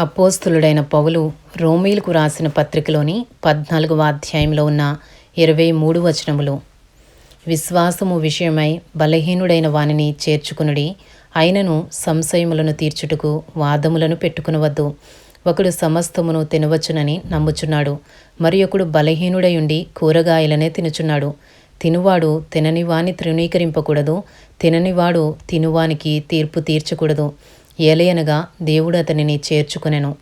అపోస్తులుడైన పౌలు రోమీలకు రాసిన పత్రికలోని పద్నాలుగవ అధ్యాయంలో ఉన్న ఇరవై మూడు వచనములు. విశ్వాసము విషయమై బలహీనుడైన వానిని చేర్చుకునుడి అయినను సంశయములను తీర్చుటకు వాదములను పెట్టుకునవద్దు. ఒకడు సమస్తమును తినవచ్చునని నమ్ముచున్నాడు మరి ఒకడు బలహీనుడై ఉండి కూరగాయలనే తినుచున్నాడు. తినువాడు తిననివాని తృణీకరింపకూడదు తిననివాడు తినువానికి తీర్పు తీర్చకూడదు. ఏలయనగా దేవుడు అతనిని చేర్చుకునెను.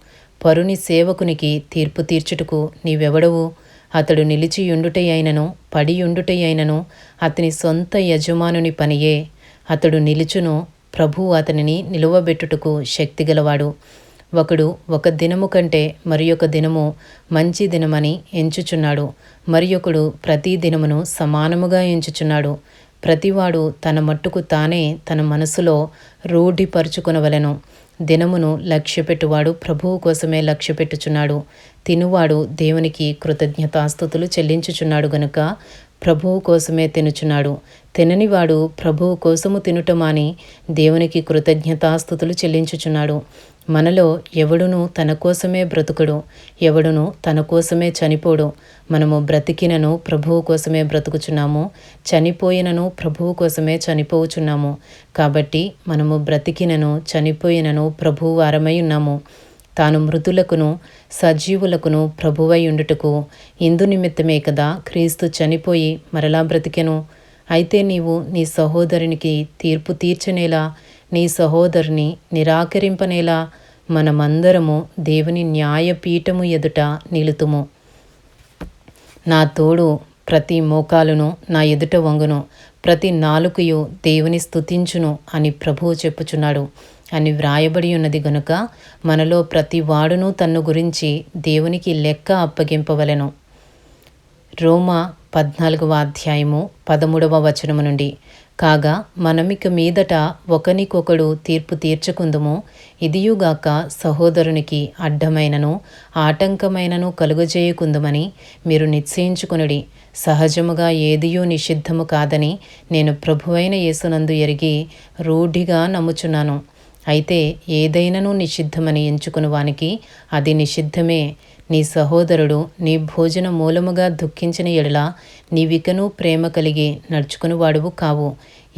పరుని సేవకునికి తీర్పు తీర్చుటకు నీవెవడవు? అతడు నిలిచియుండుటై అయినను పడియుండుటై అయినను అతని సొంత యజమానుని పనియే. అతడు నిలుచును ప్రభువు అతనిని నిలువబెట్టుటకు శక్తిగలవాడు. ఒకడు ఒక దినము కంటే మరి ఒక దినము మంచి దినమని ఎంచుచున్నాడు. మరి ఒకడు ప్రతి దినమును సమానముగా ఎంచుచున్నాడు. ప్రతివాడు తన మట్టుకు తానే తన మనసులో రూఢిపరుచుకొనవలెను. దినమును లక్ష్యపెట్టువాడు ప్రభువు కోసమే లక్ష్యపెట్టుచున్నాడు. తినువాడు దేవునికి కృతజ్ఞతాస్థుతులు చెల్లించుచున్నాడు గనుక ప్రభువు కోసమే తినుచున్నాడు. తిననివాడు ప్రభువు కోసము తినుటమాని దేవునికి కృతజ్ఞతాస్థుతులు చెల్లించుచున్నాడు. మనలో ఎవడును తన కోసమే బ్రతుకుడు ఎవడును తన కోసమే చనిపోడు. మనము బ్రతికినను ప్రభువు కోసమే బ్రతుకుచున్నాము చనిపోయినను ప్రభువు కోసమే చనిపోవుచున్నాము. కాబట్టి మనము బ్రతికినను చనిపోయినను ప్రభువు వారమై ఉన్నాము. తాను మృతులకును సజీవులకును ప్రభువై ఉండుటకు ఇందు నిమిత్తమే కదా క్రీస్తు చనిపోయి మరలా బ్రతికెను. అయితే నీవు నీ సహోదరునికి తీర్పు తీర్చనేలా నీ సహోదరుని నిరాకరింపనేలా మనమందరము దేవుని న్యాయపీఠము ఎదుట నిలుతుము. నా తోడు ప్రతి మోకాలును నా ఎదుట వంగును ప్రతి నాలుకయు దేవుని స్తుతించును అని ప్రభువు చెప్పుచున్నాడు. అని వ్రాయబడి ఉన్నది గనుక మనలో ప్రతి వాడును తన్ను గురించి దేవునికి లెక్క అప్పగింపవలెను. రోమా పద్నాలుగవ అధ్యాయము పదమూడవ వచనము నుండి కాగా మనమిక మీదట ఒకనికొకడు తీర్పు తీర్చుకుందుము ఇదియుగాక సహోదరునికి అడ్డమైనను ఆటంకమైనను కలుగజేయకుందుమని మీరు నిశ్చయించుకునుడి. సహజముగా ఏదియూ నిషిద్ధము కాదని నేను ప్రభువైన యేసునందు ఎరిగి రూఢిగా నమ్ముచున్నాను. అయితే ఏదైనను నిషిద్ధమని ఎంచుకుని వానికి అది నిషిద్ధమే. నీ సహోదరుడు నీ భోజన మూలముగా దుఃఖించిన ఎడల నీవికను ప్రేమ కలిగి నడుచుకుని వాడువు కావు.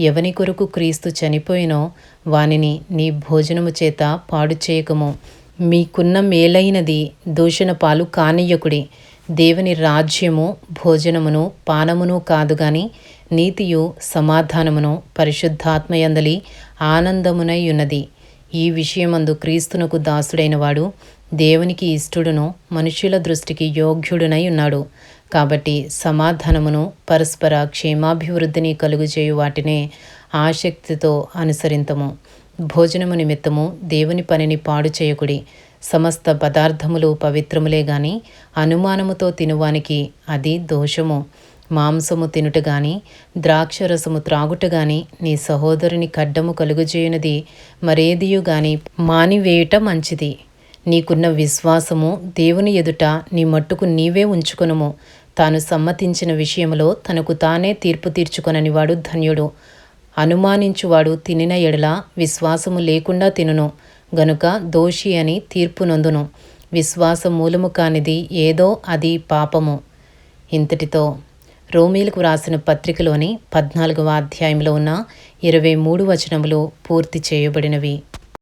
ఎవని కొరకు క్రీస్తు చనిపోయినో వానిని నీ భోజనము చేత పాడు చేయకము. మీకున్న మేలైనది దూషణ పాలు కానియ్యకుడి దేవుని రాజ్యము భోజనమును పానమును కాదు గాని నీతియు సమాధానమును పరిశుద్ధాత్మయందలి ఆనందమునై ఉన్నది. ఈ విషయమందు క్రీస్తునకు దాసుడైన వాడు దేవునికి ఇష్టడును మనుషుల దృష్టికి యోగ్యుడునై ఉన్నాడు. కాబట్టి సమాధానమును పరస్పర క్షేమాభివృద్ధిని కలుగుచేయు వాటినే ఆసక్తితో అనుసరింతము. భోజనము నిమిత్తము దేవుని పనిని పాడు చేయకుడి. సమస్త పదార్థములు పవిత్రములే గాని అనుమానముతో తినువానికి అది దోషము. మాంసము తినుట గాని ద్రాక్షరసము త్రాగుట గాని నీ సహోదరుని కడ్డము కలుగజేయునది మరేదియు గాని మానివేయుట మంచిది. నీకున్న విశ్వాసము దేవుని ఎదుట నీ మట్టుకు నీవే ఉంచుకొనుము. తాను సమ్మతించిన విషయములో తనకు తానే తీర్పు తీర్చుకొనని వాడు ధన్యుడు. అనుమానించువాడు తినిన ఎడల విశ్వాసము లేకుండా తినును. గనుక దోషి అని తీర్పు నొందును. విశ్వాస మూలము కానిది ఏదో అది పాపము. ఇంతటితో రోమీలకు రాసిన పత్రికలోని పద్నాలుగవ అధ్యాయంలో ఉన్న ఇరవై మూడు వచనములు పూర్తి చేయబడినవి.